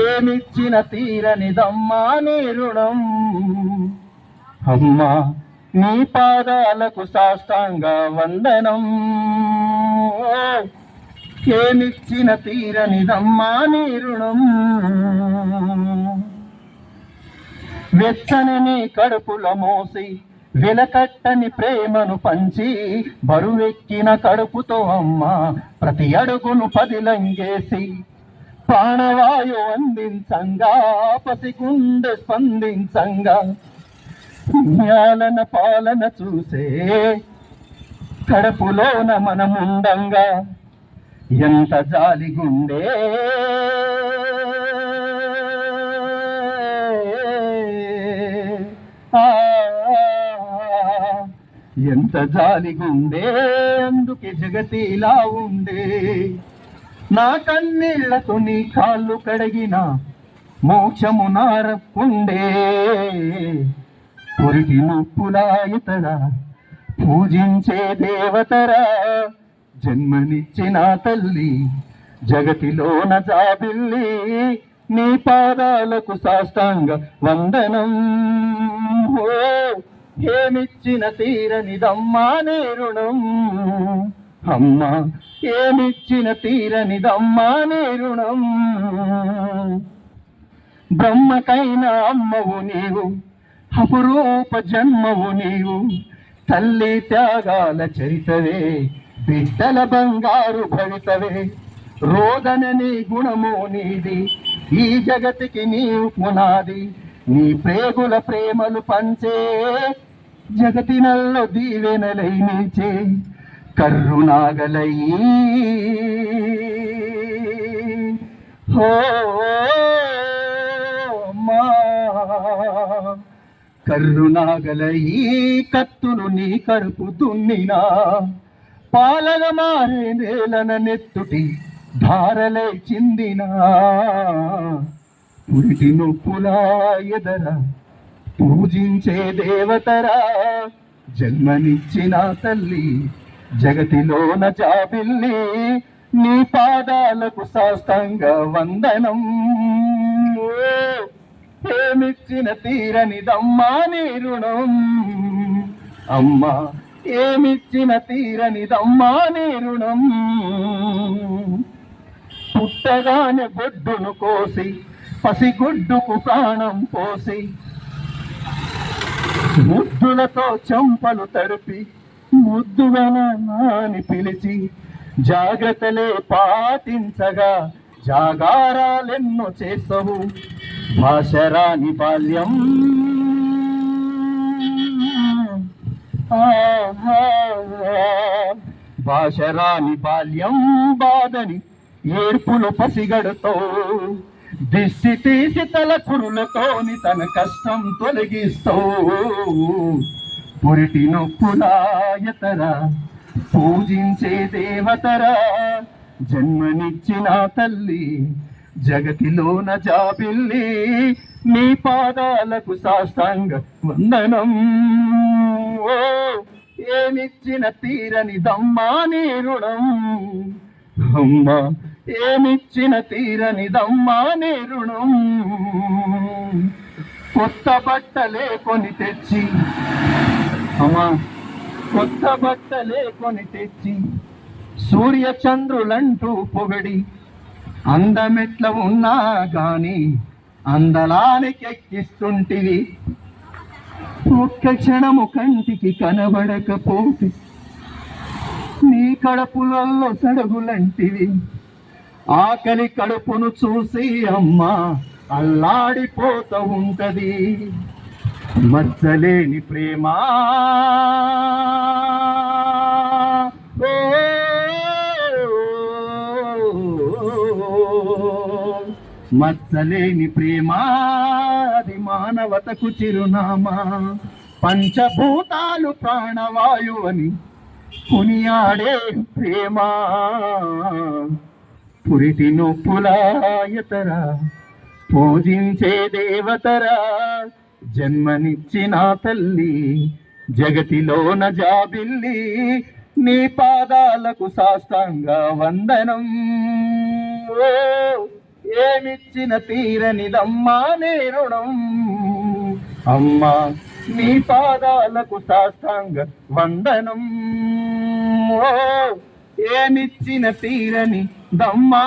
ఏమిచ్చిన తీరనిదమ్మా నీ రుణం? అమ్మా నీ పాదాలకు సాష్టాంగ వందనం. ఏమిచ్చిన తీరనిదమ్మా నీ రుణం? వెచ్చని నీ కడుపుల మోసి వెలకట్టని ప్రేమను పంచి బరువెక్కిన కడుపుతో అమ్మ ప్రతి అడుగును పదిలంగేసి ప్రాణవాయు అందించంగా పసిగుండె స్పందించంగా జ్ఞాలన పాలన చూసే కడుపులోన మనముండంగా ఎంత జాలిగుండే ఎంత జాలిగుండే అందుకే జగతిలా ఉండే. నా కన్నీళ్ళతో నీ కాళ్ళు కడిగిన మోక్షము నారప్పుండే పొరిటి నొప్పులాయతడ పూజించే దేవతరా జన్మనిచ్చిన తల్లి జగతిలోన జాబిల్లి నీ పాదాలకు సాష్టాంగ వందనం. ఓ ఏమిచ్చిన తీరనిదమ్మా నీ రుణం? అమ్మా ఏమిచ్చిన తీరనిదమ్మా నీ రుణం? బ్రహ్మకైనా అమ్మవు నీవు అపురూప జన్మవు నీవు తల్లి త్యాగాల చరితవే బిడ్డల బంగారు భవితవే. రోదన నీ గుణము నీది ఈ జగతికి నీవు పునాది నీ ప్రేగుల ప్రేమలు పంచే జగతినల్లో దీవెనలై నీచే కర్రునాగలై హో అమ్మా కర్రునాగల కత్తులు నీ కడుపు దున్నినా పాలన మారే నేలన నెత్తుటి ధారలే చిందినా. పురిటి నొప్పులా ఎదరా పూజించే దేవతరా జన్మనిచ్చిన తల్లి జగతిలోన జాబిల్లి నీ పాదాలకు శాస్త్రంగ వందనం. ఓ, ఏమిచ్చిన తీరనిదమ్మా నీ రుణం? అమ్మా ఏమిచ్చిన తీరనిదమ్మా నీ రుణం? పుట్టగానే గొడ్డును కోసి పసిగుడ్డుకు ప్రాణం పోసి ముద్దులతో చెంపలు తడిపి ముద్దుగా నాని పిలిచి జాగ్రత్తలే పాటించగా జాగారాలెన్నో చేసవు భాషరాని బాల్యం. భాషరాని బాల్యం బాధని ఏర్పులు పసిగడుతో దిశి తీసి తల కురులతోని తన కష్టం తొలగిస్తూ. పురిటి నొప్పులాయతరా పూజించే దేవతరా జన్మనిచ్చిన తల్లి జగతిలోన జాబిల్లి నీ పాదాలకు సాష్టాంగ వందనం. ఓ ఏమిచ్చిన తీరని దమ్మా నీ రుణం. అమ్మా ఏమిచ్చిన తీరని దమ్మా రుణం కొత్త బట్టలే కొని తెచ్చి అమ్మా కొత్త బట్టలే కొని తెచ్చి సూర్య చంద్రులంటూ పొగడి అందమెట్ల ఉన్నా గాని అందలానికి ఎక్కిస్తుంటివి ఒక్క క్షణము కంటికి కనబడకపోతే నీ కడుపులలో సడుగులంటివి. ఆకలి కడుపును చూసి అమ్మ అల్లాడిపోతూ ఉంటది. మచ్చలేని ప్రేమ. మచ్చలేని ప్రేమ. అది మానవతకు చిరునామా. పంచభూతాలు ప్రాణవాయువని కొనియాడే ప్రేమ. పురిటి నొప్పులాయతరా పూజించే దేవతరా? జన్మనిచ్చిన తల్లి జగతిలోన జాబిల్లి నీ పాదాలకు సాష్టాంగ వందనం. ఓ ఏమిచ్చిన తీరనిదమ్మా నే రుణం? అమ్మా నీ పాదాలకు సాష్టాంగ వందనం. ఓ ఏమిచ్చిన తీరని దమ్మా